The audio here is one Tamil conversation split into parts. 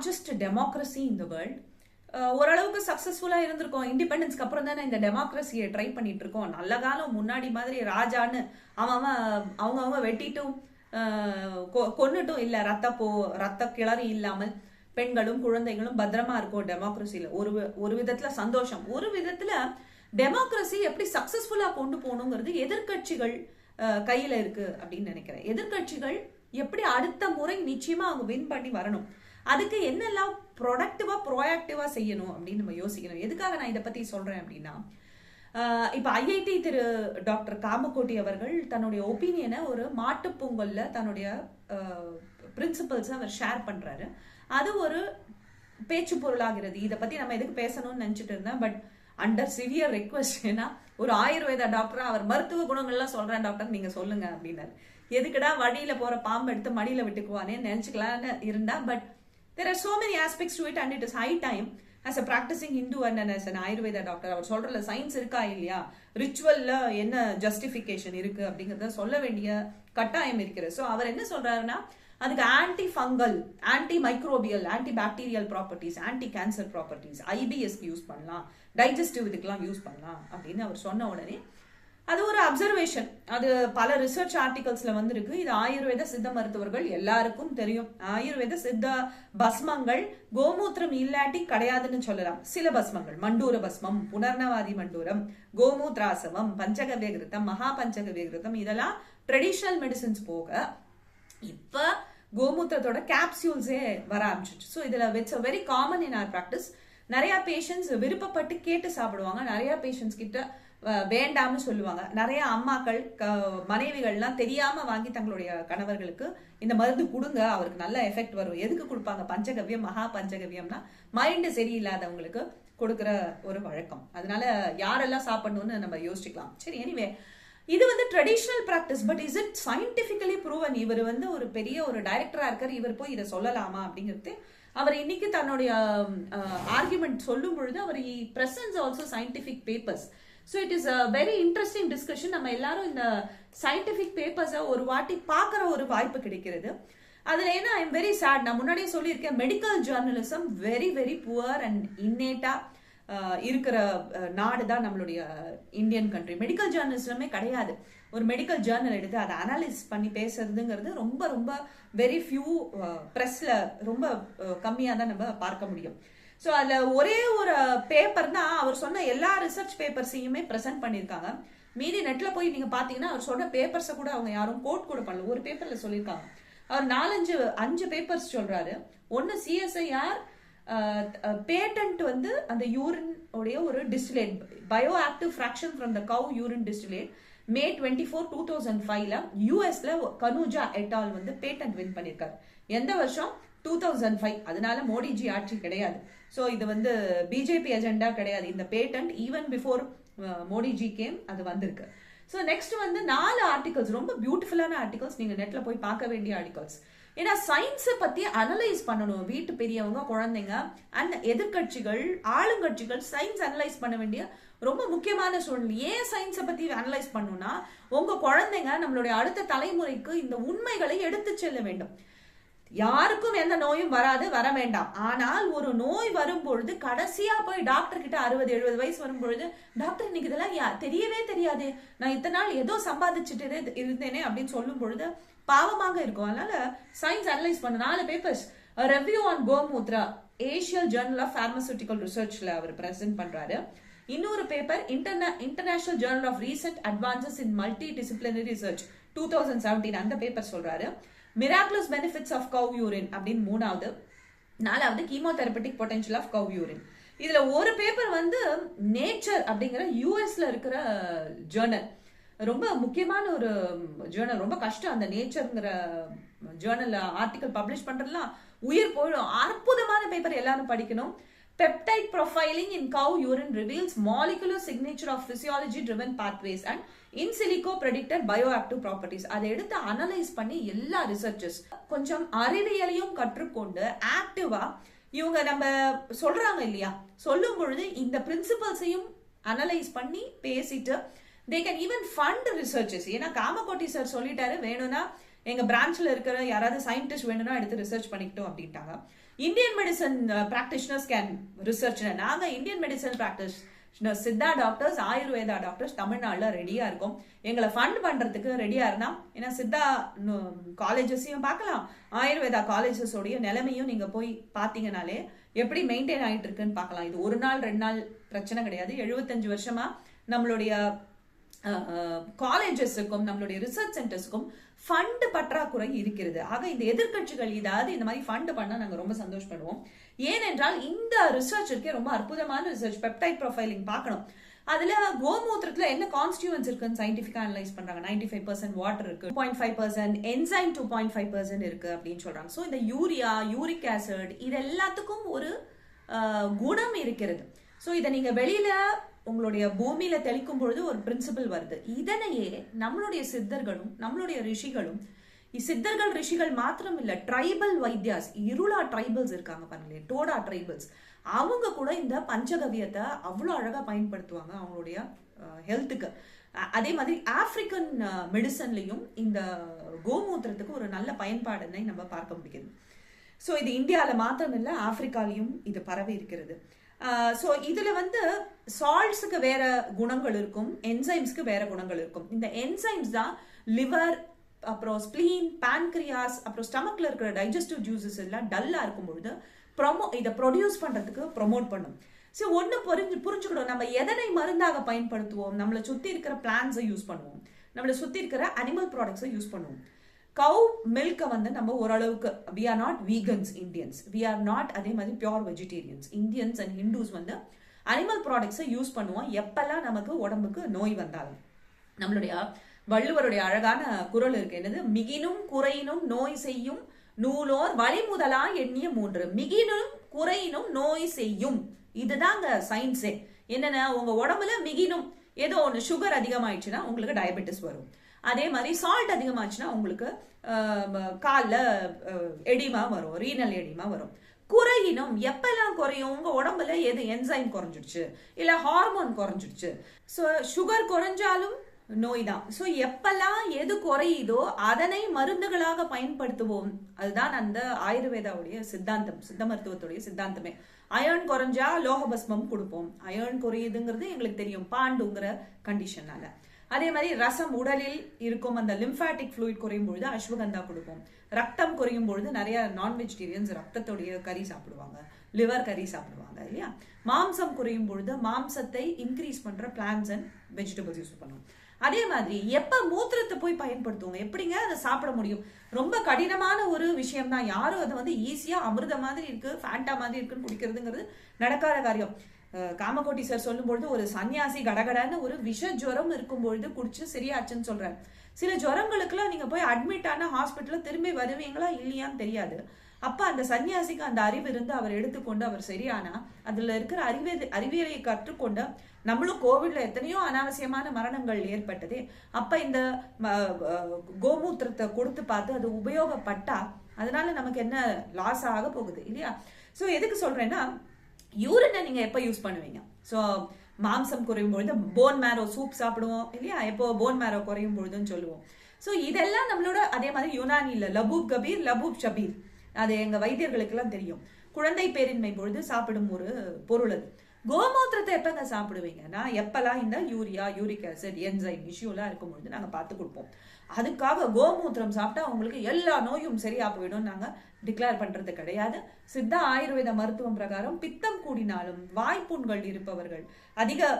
Largest democracy in the world ஓரளவுக்கு சக்ஸஸ்ஃபுல்லாக இருந்திருக்கோம். இண்டிபெண்டன்ஸ்க்கு அப்புறம் தானே இந்த டெமோக்ரஸியை ட்ரை பண்ணிட்டு இருக்கோம் நல்ல காலம் முன்னாடி மாதிரி ராஜான்னு அவன் அவன் அவங்கவுங்க வெட்டிட்டும் கொ- கொன்னுட்டும் இல்லை. ரத்த போ ரத்த கிளறி இல்லாமல் பெண்களும் குழந்தைகளும் பத்திரமா இருக்கும் டெமோக்ரஸியில் ஒரு ஒரு விதத்துல சந்தோஷம். ஒரு விதத்துல டெமோக்ரஸி எப்படி சக்ஸஸ்ஃபுல்லாக கொண்டு போகணுங்கிறது எதிர்க்கட்சிகள் கையில் இருக்கு அப்படின்னு நினைக்கிறேன். எதிர்க்கட்சிகள் எப்படி அடுத்த முறை நிச்சயமா அவங்க வின் பண்ணி வரணும். அதுக்கு என்னெல்லாம் ப்ரொடக்டிவா ப்ரோஆக்டிவா செய்யணும் அப்படின்னு நம்ம யோசிக்கணும். எதுக்காக நான் இதை பத்தி சொல்றேன் அப்படின்னா இப்போ ஐஐடி திரு டாக்டர் காமக்கோட்டி அவர்கள் தன்னுடைய ஒப்பீனியனை ஒரு மாட்டுப்பொங்கலில் தன்னுடைய பிரின்சிபல்ஸ் அவர் ஷேர் பண்றாரு. அது ஒரு பேச்சு பொருளாகிறது. இதை பத்தி நம்ம எதுக்கு பேசணும்னு நினைச்சிட்டு இருந்தேன். பட் அண்டர் சிவியர் ரெக்வஸ்ட் ஏன்னா ஒரு ஆயுர்வேதா டாக்டரா அவர் மருத்துவ குணங்கள்லாம் சொல்றேன் டாக்டர் நீங்க சொல்லுங்க அப்படின்னாரு. எதுக்குடா வழியில போற பாம்பு எடுத்து மடியில விட்டுக்குவானே நினைச்சுக்கலாம்னு இருந்தா but there are so many aspects to it and it is high time as a practising Hindu and as an Ayurveda doctor அவர் சொல்றதுல சயின்ஸ் இருக்கா இல்லையா? ரிச்சுவல்ல என்ன ஜஸ்டிஃபிகேஷன் இருக்கு அப்படிங்கறத சொல்ல வேண்டிய கட்டாயம் இருக்கிறது. ஸோ அவர் என்ன சொல்றாருன்னா அதுக்கு anti fungal anti microbial anti bacterial properties anti cancer properties ஐபிஎஸ்க்கு use பண்ணலாம். டைஜஸ்டிவ் இதுக்கெல்லாம் யூஸ் பண்ணலாம் அப்படின்னு அவர் சொன்ன உடனே அது ஒரு அப்சர்வேஷன் அது பல ரிசர்ச் ஆர்டிகல்ஸ்ல வந்திருக்கு. இது ஆயுர்வேத சித்த மருத்துவர்கள் எல்லாருக்கும் தெரியும். ஆயுர்வேத சித்த பஸ்மங்கள் கோமூத்திரம் இல்லாட்டி கிடையாதுன்னு சொல்லலாம். சில பஸ்மங்கள் மண்டூர பஸ்மம் புனர்ணவாதி மண்டூரம் கோமூத்ராசவம் பஞ்சகவ்ய கிருத்தம் மகா பஞ்சகவ்ய கிருத்தம் இதெல்லாம் ட்ரெடிஷ்னல் மெடிசின்ஸ் போக இப்ப கோமூத்திரத்தோட கேப்சியூல்ஸே வர ஆரம்பிச்சிச்சு ஸோ இதுல it's a very common in our practice நிறைய பேஷண்ட்ஸ் விருப்பப்பட்டு கேட்டு சாப்பிடுவாங்க. நிறைய பேஷண்ட்ஸ் கிட்ட வேண்டாம்னு சொல்லுவாங்க. நிறைய அம்மாக்கள் க- மனைவிகள்லாம் தெரியாம வாங்கி தங்களுடைய கணவர்களுக்கு இந்த மருந்து கொடுங்க அவருக்கு நல்ல எஃபெக்ட் வரும். எதுக்கு கொடுப்பாங்க? பஞ்சகவ்யம் மகா பஞ்சகவ்யம்னா மைண்டு சரியில்லாதவங்களுக்கு கொடுக்குற ஒரு வழக்கம். அதனால யாரெல்லாம் சாப்பிடணும்னு நம்ம யோசிச்சுக்கலாம். சரி எனிவே இது வந்து traditional practice but is it scientifically proven இவர் வந்து ஒரு பெரிய ஒரு டைரக்டரா இருக்கார். இவர் போய் இதை சொல்லலாமா அப்படிங்கிறது அவர் இன்னைக்கு தன்னுடைய ஆர்குமெண்ட் சொல்லும் பொழுது அவர் presents also scientific papers so it is a very interesting discussion நம்ம எல்லாரும் இந்த சயின்டிஃபிக் பேப்பர்ஸை ஒரு வாட்டி பார்க்குற ஒரு வாய்ப்பு கிடைக்கிறது. அதில் ஏன்னா ஐ எம் வெரி சேட் நான் முன்னாடியே சொல்லியிருக்கேன் medical journalism very very poor and இன்னேட்டாக இருக்கிற நாடு தான் நம்மளுடைய இந்தியன் கண்ட்ரி மெடிக்கல் ஜேர்னலிசமே கிடையாது. ஒரு மெடிக்கல் ஜேர்னல் எடுத்து அதை அனாலிஸ் பண்ணி பேசுறதுங்கிறது ரொம்ப ரொம்ப வெரி ஃபியூ ப்ரெஸ்ல ரொம்ப கம்மியாக தான் நம்ம பார்க்க முடியும். ஸோ அதில் ஒரே ஒரு பேப்பர் தான் அவர் சொன்ன எல்லா ரிசர்ச் பேப்பர்ஸையுமே ப்ரெசென்ட் பண்ணியிருக்காங்க. மீதி நெட்டில் போய் நீங்கள் பார்த்தீங்கன்னா அவர் சொன்ன பேப்பர்ஸை கூட அவங்க யாரும் கோட் கூட பண்ணல. ஒரு பேப்பரில் சொல்லியிருக்காங்க. அவர் நாலஞ்சு அஞ்சு பேப்பர்ஸ் சொல்கிறாரு ஒன்று சிஎஸ்ஐஆர் பேட்டன்ட் வந்து அந்த யூரின் உடைய ஒரு distillate bioactive fraction from the cow urine distillate May twenty four two thousand ஃபைவ்ல யூஎஸ்ல கனுஜா எட்டால் வந்து பேட்டன்ட் வின் பண்ணியிருக்காரு. எந்த வருஷம்? டூ தௌசண்ட் ஃபைவ் அதனால மோடிஜி ஆட்சி கிடையாது. ஸோ இது வந்து பிஜேபி அஜெண்டா கிடையாது. இந்த patent even before Modiji came அது வந்திருக்கு. ஸோ நெக்ஸ்ட் வந்து நாலு ஆர்டிகல்ஸ் ரொம்ப பியூட்டிஃபுல்லான ஆர்டிகல்ஸ் நீங்கள் நெட்டில் போய் பார்க்க வேண்டிய ஆர்டிகல்ஸ் ஏன்னா சயின்ஸை பற்றி அனலைஸ் பண்ணணும். வீட்டு பெரியவங்க குழந்தைங்க அண்ட் எதிர்க்கட்சிகள் ஆளுங்கட்சிகள் சயின்ஸ் அனலைஸ் பண்ண வேண்டிய ரொம்ப முக்கியமான சூழ்நிலை. ஏன் சயின்ஸை பற்றி அனலைஸ் பண்ணணும்னா உங்கள் குழந்தைங்க நம்மளுடைய அடுத்த தலைமுறைக்கு இந்த உண்மைகளை எடுத்து செல்ல வேண்டும். யாருக்கும் எந்த நோயும் வராது வர வேண்டாம். ஆனால் ஒரு நோய் வரும்பொழுது கடைசியா போய் டாக்டர் கிட்ட அறுபது எழுபது வயசு வரும்பொழுது டாக்டர் இன்னைக்கு இதெல்லாம் யா- தெரியவே தெரியாது. நான் இத்தனை நாள் ஏதோ சம்பாதிச்சுட்டு இருந்தேனே அப்படின்னு சொல்லும் பொழுது பாவமாக இருக்கும். அதனால சயின்ஸ் அனலைஸ் பண்ண நாலு papers review on gomutra Asian journal of pharmaceutical ரிசர்ச்ல அவர் பிரசன்ட் பண்றாரு. இன்னொரு paper inter international journal of recent advances in multidisciplinary research two thousand seventeen அந்த பேப்பர் சொல்றாரு. Miraculous benefits of cow urine அப்படின்னு மூணாவது. நாலாவது chemotherapeutic potential of cow urine இதுல ஒரு பேப்பர் வந்து நேச்சர் அப்படிங்கிற யூஎஸ்ல இருக்கிற ஜேர்னல் ரொம்ப முக்கியமான ஒரு ஜேர்னல் ரொம்ப கஷ்டம் அந்த நேச்சர்ங்கிற ஜேர்னல் ஆர்டிகல் பப்ளிஷ் பண்றதுலாம். உயிர் போயிடும். அற்புதமான பேப்பர் எல்லாரும் படிக்கணும். Peptide profiling in cow urine reveals molecular signature of physiology driven pathways and in silico predicted bioactive properties. அதை எடுத்து அனலைஸ் பண்ணி எல்லா ரிசர்ச்சஸ் கொஞ்சம் அறிவியலையும் கற்றுக்கொண்டு ஆக்டிவா இவங்க நம்ம சொல்றாங்க இல்லையா? சொல்லும் பொழுது இந்த பிரின்சிபல்ஸையும் அனலைஸ் பண்ணி பேசிட்டு they can even fund researches ஏன்னா காமகோட்டி சார் சொல்லிட்டாரு வேணும்னா எங்க பிரான்ச்ல இருக்கிற யாராவது சயின்டிஸ்ட் வேணும்னா எடுத்து ரிசர்ச் பண்ணிக்கிட்டோம் அப்படின்ட்டாங்க. Indian medicine practitioners can research நாங்க Indian medicine practice Siddha doctors Ayurveda doctors தமிழ்நாட்டில் ரெடியாக இருக்கும். எங்களை ஃபண்ட் பண்ணுறதுக்கு ரெடியாக இருந்தால் ஏன்னா சித்தா காலேஜஸையும் பார்க்கலாம். ஆயுர்வேதா காலேஜஸோடைய நிலைமையும் நீங்கள் போய் பார்த்தீங்கனாலே எப்படி மெயின்டைன் ஆகிட்டு இருக்குன்னு பார்க்கலாம். இது ஒரு நாள் ரெண்டு நாள் பிரச்சனை கிடையாது. எழுபத்தஞ்சு வருஷமாக நம்மளுடைய காலேஜஸுக்கும் நம்மளுடைய ரிசர்ச் சென்டர்ஸுக்கும் ஃபண்டு பற்றாக்குறை இருக்கிறது. ஆக இந்த எதிர்க்கட்சிகள் ஏதாவது இந்த மாதிரி ஃபண்டு பண்ணால் நாங்கள் ரொம்ப சந்தோஷப்படுவோம். ஏனென்றால் இந்த ரிசர்ச்சுக்கே ரொம்ப அற்புதமான ரிசர்ச் பெப்டைட் ப்ரொஃபைலிங் பார்க்கணும். அதுல கோமூத்திரத்துல என்ன கான்ஸ்டியூன்ஸ் இருக்குன்னு சயின்டிஃபிக்கா அனலைஸ் பண்றாங்க. நைன்டி ஃபைவ் பர்சன்ட் வாட்டர் இருக்கு point five percent enzyme two point five percent இருக்கு அப்படின்னு சொல்றாங்க. ஸோ இந்த யூரியா யூரிக் ஆசிட் இது எல்லாத்துக்கும் ஒரு குணம் இருக்கிறது. ஸோ இதை நீங்க வெளியில உங்களுடைய பூமியில தெளிக்கும் பொழுது ஒரு பிரின்சிபல் வருது. இதனையே நம்மளுடைய சித்தர்களும் நம்மளுடைய ரிஷிகளும் சித்தர்கள் ரிஷிகள் மாத்திரம் இல்ல ட்ரைபல் வைத்தியாஸ் இருளா ட்ரைபல்ஸ் இருக்காங்க பாருங்களேன் டோடா ட்ரைபல்ஸ் அவங்க கூட இந்த பஞ்சகவியத்தை அவ்வளோ அழகா பயன்படுத்துவாங்க அவங்களுடைய ஹெல்த்துக்கு அதே மாதிரி ஆப்பிரிக்கன் மெடிசன்லையும் இந்த கோமூத்திரத்துக்கு ஒரு நல்ல பயன்பாடுன்னு நம்ம பார்க்க முடியுது ஸோ இது இந்தியாவில் மாத்திரம் இல்லை ஆப்பிரிக்காலையும் இது பரவி இருக்கிறது. ஸோ இதில் வந்து சால்ட்ஸுக்கு வேற குணங்கள் இருக்கும் என்சைம்ஸ்க்கு வேற குணங்கள் இருக்கும். இந்த என்சைம்ஸ் தான் லிவர் அப்புறம் ஸ்பிளீன் பேன்க்ரியாஸ் அப்புறம் ஸ்டமக்ல இருக்கிற டைஜஸ்டிவ் ஜூசஸ் எல்லாம் டல்லாக இருக்கும் பொழுது ப்ரொமோ இதை ப்ரொடியூஸ் பண்ணுறதுக்கு ப்ரொமோட் பண்ணும். ஸோ ஒன்று புரிஞ்சு புரிஞ்சுக்கணும் நம்ம எதனை மருந்தாக பயன்படுத்துவோம்? நம்மளை சுற்றி இருக்கிற பிளான்ஸை யூஸ் பண்ணுவோம். நம்மளை சுற்றி இருக்கிற அனிமல் ப்ராடக்ட்ஸை யூஸ் பண்ணுவோம். கவு மில்கை வந்து நம்ம ஓரளவுக்கு we are not vegans Indians we are not அதே மாதிரி pure vegetarians Indians and Hindus வந்து அனிமல் ப்ராடக்ட்ஸை யூஸ் பண்ணுவோம். எப்பெல்லாம் நமக்கு உடம்புக்கு நோய் வந்தாலும். நம்மளுடைய வள்ளுவருடைய அழகான குரல் இருக்கு. என்னது? மிகினும் குறையினும் நோய் செய்யும் நூலோர் வழிமுதலா எண்ணிய மூன்று. மிகினும் குறையினும் நோய் செய்யும். இதுதாங்க சயின்ஸே என்னன்னா? உங்க உடம்புல மிகினும். ஏதோ ஒன்று சுகர் அதிகமாயிடுச்சுன்னா உங்களுக்கு டயபெட்டிஸ் வரும். அதே மாதிரி சால்ட் அதிகமாச்சுன்னா உங்களுக்கு காலில் எடிமா வரும் ரீனல் எடிமா வரும். குறையினும் எப்பெல்லாம் குறையும்? உங்கள் உடம்புல எது என்சைம் குறைஞ்சிடுச்சு? இல்லை ஹார்மோன் குறைஞ்சிடுச்சு? ஸோ சுகர் குறைஞ்சாலும் நோய் தான். ஸோ எப்பெல்லாம் எது குறையுதோ அதனை மருந்துகளாக பயன்படுத்துவோம். அதுதான் அந்த ஆயுர்வேதாவுடைய சித்தாந்தம் சித்த மருத்துவத்துடைய சித்தாந்தமே. அயர்ன் குறைஞ்சா லோகபஸ்மம் கொடுப்போம். அயர்ன் குறையுதுங்கிறது எங்களுக்கு தெரியும். பாண்டுங்கிற கண்டிஷனால அதே மாதிரி ரசம் உடலில் இருக்கும் அந்த லிம்ஃபாட்டிக் ஃப்ளூயிட் குறையும் பொழுது அஸ்வகந்தா கொடுப்போம் ரத்தம் குறையும் பொழுது நிறைய நான் வெஜிடேரியன்ஸ் ரத்தத்துடைய கறி சாப்பிடுவாங்க. லிவர் கறி சாப்பிடுவாங்க இல்லையா? மாம்சம் குறையும் பொழுது மாம்சத்தை இன்க்ரீஸ் பண்ற பிளான்ஸ் அண்ட் வெஜிடபிள்ஸ் யூஸ் பண்ணுவோம் அதே மாதிரி எப்ப மூத்திரத்தை போய் பயன்படுத்துவோங்க? எப்படிங்க அதை சாப்பிட முடியும்? ரொம்ப கடினமான ஒரு விஷயம் தான் யாரும் அதை வந்து ஈஸியா அமிர்த மாதிரி இருக்கு ஃபேண்டா மாதிரி இருக்குன்னு குடிக்கிறதுங்கிறது நடக்காத காரியம். காமகோட்டி சார் சொல்லும்பொழுது ஒரு சன்னியாசி கடகடன்னு ஒரு விஷ ஜுரம் இருக்கும் பொழுது குடிச்சு சரியாச்சுன்னு சொல்றாரு. சில ஜுரங்களுக்குலாம் நீங்க போய் அட்மிட் ஆன ஹாஸ்பிட்டலில் திரும்பி வருவீங்களா இல்லையான்னு தெரியாது. அப்ப அந்த சன்னியாசிக்கு அந்த அறிவு இருந்து அவர் எடுத்துக்கொண்டு அவர் சரியானா அதுல இருக்கிற அறிவே அறிவியலை கற்றுக்கொண்டு நம்மளும் கோவிட்ல எத்தனையோ அனாவசியமான மரணங்கள் ஏற்பட்டது அப்ப இந்த கோமூத்திரத்தை கொடுத்து பார்த்து அது உபயோகப்பட்டா அதனால நமக்கு என்ன லாஸ் ஆக போகுது இல்லையா? சோ எதுக்கு சொல்றேன்னா யூரினை நீங்க எப்ப யூஸ் பண்ணுவீங்க? ஸோ மாம்சம் குறையும் பொழுது போன் மேரோ சூப் சாப்பிடுவோம் இல்லையா? எப்போ போன் மேரோ குறையும் பொழுதுன்னு சொல்லுவோம். ஸோ இதெல்லாம் நம்மளோட அதே மாதிரி யுனானியில் லபூப் கபீர் லபூப் ஷபீர். அது எங்க வைத்தியர்களுக்கெல்லாம் தெரியும். குழந்தை பேரின்மை பொழுது சாப்பிடும் ஒரு பொருள் அது. கோமூத்திரத்தை எப்பங்க சாப்பிடுவீங்கன்னா எப்பெல்லாம் இந்த யூரியா யூரிக் ஆசிட் என்சைம் இஷ்யூலாம் இருக்கும் பொழுது நாங்கள் பார்த்து கொடுப்போம். அதுக்காக கோமூத்திரம் சாப்பிட்டா அவங்களுக்கு எல்லா நோயும் சரியா போயிடும் நாங்க டிக்ளேர் பண்றது கிடையாது. சித்தா ஆயுர்வேத மருத்துவம் பிரகாரம் பித்தம் கூடினாலும் வாய்ப்புண்கள் இருப்பவர்கள் அதிக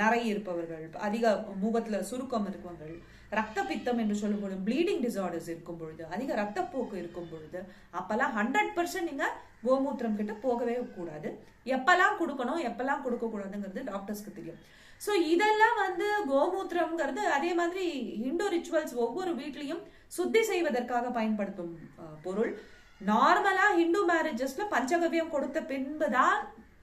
நரை இருப்பவர்கள் அதிக முகத்துல சுருக்கம் இருக்கவர்கள் ரத்த பித்தம் என்று சொல்லும் பொழுது ப்ளீடிங் டிசார்டர்ஸ் இருக்கும் பொழுது அதிக ரத்தப்போக்கு இருக்கும் பொழுது அப்பெல்லாம் ஹண்ட்ரட் பர்சன்ட் நீங்க கோமூத்திரம் கிட்ட போகவே கூடாது. எப்பெல்லாம் கொடுக்கணும் எப்பெல்லாம் கொடுக்க கூடாதுங்கிறது டாக்டர்ஸ்க்கு தெரியும். ஸோ இதெல்லாம் வந்து கோமூத்திரம்ங்கிறது அதே மாதிரி இண்டோ ரிச்சுவல்ஸ் ஒவ்வொரு வீட்லையும் சுத்தி செய்வதற்காக பயன்படுத்தும் பொருள். நார்மலா ஹிந்து மேரேஜஸ்ல பஞ்சகவியம் கொடுத்த பின்பு தான்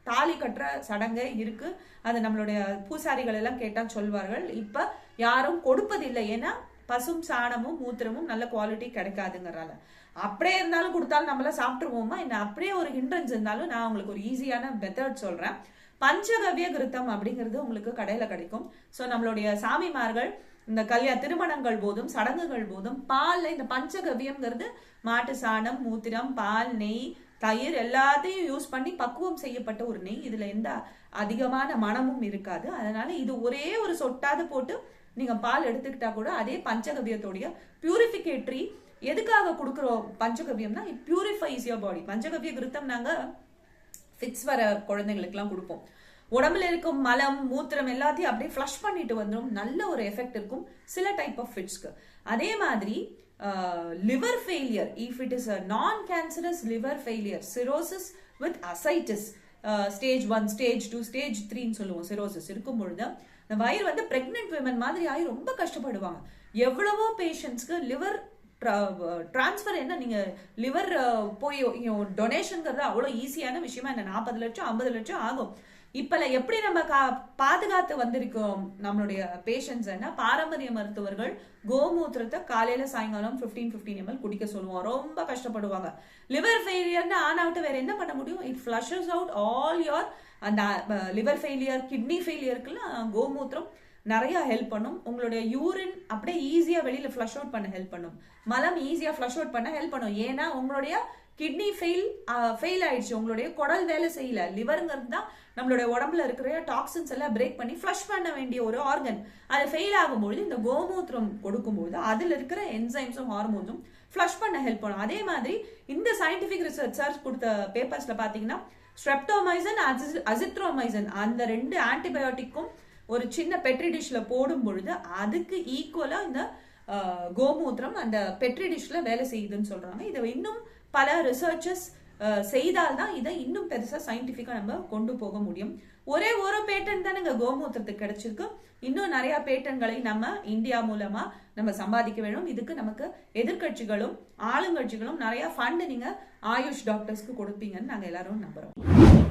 தாலி கட்டுற சடங்கு இருக்கு. அது நம்மளுடைய பூசாரிகள் எல்லாம் கேட்டால் சொல்வார்கள். இப்ப யாரும் கொடுப்பதில்லை. ஏன்னா பசும் சாணமும் மூத்திரமும் நல்ல குவாலிட்டி கிடைக்காதுங்கிறால. அப்படியே இருந்தாலும் கொடுத்தாலும் நம்மள சாப்பிட்டுருவோமா? என்ன அப்படியே ஒரு ஹிண்ட்ரன்ஸ் இருந்தாலும் நான் உங்களுக்கு ஒரு ஈஸியான மெத்தட் சொல்றேன். பஞ்சகவிய கிருத்தம் அப்படிங்கிறது உங்களுக்கு கடையில கிடைக்கும். ஸோ நம்மளுடைய சாமிமார்கள் இந்த கல்யாண திருமணங்கள் போதும் சடங்குகள் போதும் பால்ல இந்த பஞ்சகவியம்ங்கிறது மாட்டு சாணம் மூத்திரம் பால் நெய் தயிர் எல்லாத்தையும் யூஸ் பண்ணி பக்குவம் செய்யப்பட்ட ஒரு நெய். இதுல எந்த அதிகமான மனமும் இருக்காது. அதனால இது ஒரே ஒரு சொட்டாவது போட்டு நீங்க பால் எடுத்துக்கிட்டா கூட அதே பஞ்சகவ்யத்தோடைய பியூரிஃபிகேட்ரி எதுக்காக கொடுக்குறோம் பஞ்சகவியம்னா இட் பியூரிஃபைஸ் யோர் பாடி பஞ்சகவிய கிருத்தம் நாங்கள் ஃபிட்ஸ் வர குழந்தைங்களுக்குலாம் கொடுப்போம். உடம்புல இருக்கும் மலம் மூத்திரம் எல்லாத்தையும் அப்படியே ஃப்ளஷ் பண்ணிட்டு வந்துடும் நல்ல ஒரு எஃபெக்ட் இருக்கும் சில டைப் ஆஃப் ஃபிட்ஸ்க்கு அதே மாதிரி liver failure if it is a non cancerous liver failure cirrhosis with ascites stage one stage two stage த்ரீன்னு சொல்லுவோம் சிரோசிஸ் இருக்கும் பொழுது இந்த வயிறு வந்து பிரெக்னென்ட் விமன் மாதிரி ஆகி ரொம்ப கஷ்டப்படுவாங்க. எவ்வளவோ பேஷண்ட்ஸ்க்கு லிவர் டிரான்ஸ்ஃபர் uh, என்ன? நீங்கள் லிவர் uh, போய் டொனேஷனுங்கிறது அவ்வளோ ஈஸியான விஷயமா என்ன நாற்பது லட்சம் ஐம்பது லட்சம் ஆகும். இப்போல எப்படி நம்ம கா பாதுகாத்து வந்திருக்கோம் நம்மளுடைய பேஷண்ட்ஸ் பாரம்பரிய மருத்துவர்கள் கோமூத்திரத்தை காலையில் சாயங்காலம் 15 15 எம்எல் குடிக்க சொல்லுவோம் ரொம்ப கஷ்டப்படுவாங்க. லிவர் ஃபெயிலியர்னு ஆன் ஆனாவிட்டு வேற என்ன பண்ண முடியும்? It flushes out all your அந்த லிவர் ஃபெயிலியர் கிட்னி ஃபெயிலியருக்குலாம் கோமூத்திரம் நிறையா ஹெல்ப் பண்ணும். உங்களுடைய யூரின் அப்படியே ஈஸியாக வெளியில் ஃப்ளஷ் அவுட் பண்ண ஹெல்ப் பண்ணும். மலம் ஈஸியாக ஃப்ளஷ் அவுட் பண்ண ஹெல்ப் பண்ணும். ஏன்னா உங்களுடைய கிட்னி ஃபெயில் ஃபெயில் ஆயிடுச்சு. உங்களுடைய குடல் வேலை செய்யல. லிவருங்கிறது தான் நம்மளுடைய உடம்புல இருக்கிற டாக்ஸின்ஸ் எல்லாம் பிரேக் பண்ணி ஃப்ளஷ் பண்ண வேண்டிய ஒரு ஆர்கன் அது ஃபெயில் ஆகும்பொழுது இந்த கோமூத்திரம் கொடுக்கும்போது அதில் இருக்கிற என்சைம்ஸும் ஹார்மோன்ஸும் ஃப்ளஷ் பண்ண ஹெல்ப் பண்ணும். அதே மாதிரி இந்த சயின்டிஃபிக் ரிசர்ச் கொடுத்த பேப்பர்ஸில் பார்த்தீங்கன்னா ஸ்ட்ரெப்டோமைசன் அசித்ரோமைசன் அந்த ரெண்டு ஆன்டிபயோட்டிக்கும் ஒரு சின்ன பெட்ரி டிஷ்ல போடும் பொழுது அதுக்கு ஈக்குவலா இந்த கோமூத்திரம் அந்த பெட்ரி டிஷ்ல வேலை செய்யுதுன்னு சொல்றாங்க. இதை இன்னும் பல ரிசர்ச்சஸ் செய்தால்தான் இதை இன்னும் பெருசா சயின்டிஃபிக்காக நம்ம கொண்டு போக முடியும். ஒரே ஒரு பேட்டன் தானே கோமூத்திரத்துக்கு கிடைச்சிருக்கு. இன்னும் நிறைய பேட்டன்களை நம்ம இந்தியா மூலமா நம்ம சம்பாதிக்க வேணும். இதுக்கு நமக்கு எதிர்க்கட்சிகளும் ஆளுங்கட்சிகளும் நிறைய ஃபண்ட் நீங்க ஆயுஷ் டாக்டர்ஸ்க்கு கொடுப்பீங்கன்னு நாங்க எல்லாரும் நம்புறோம்.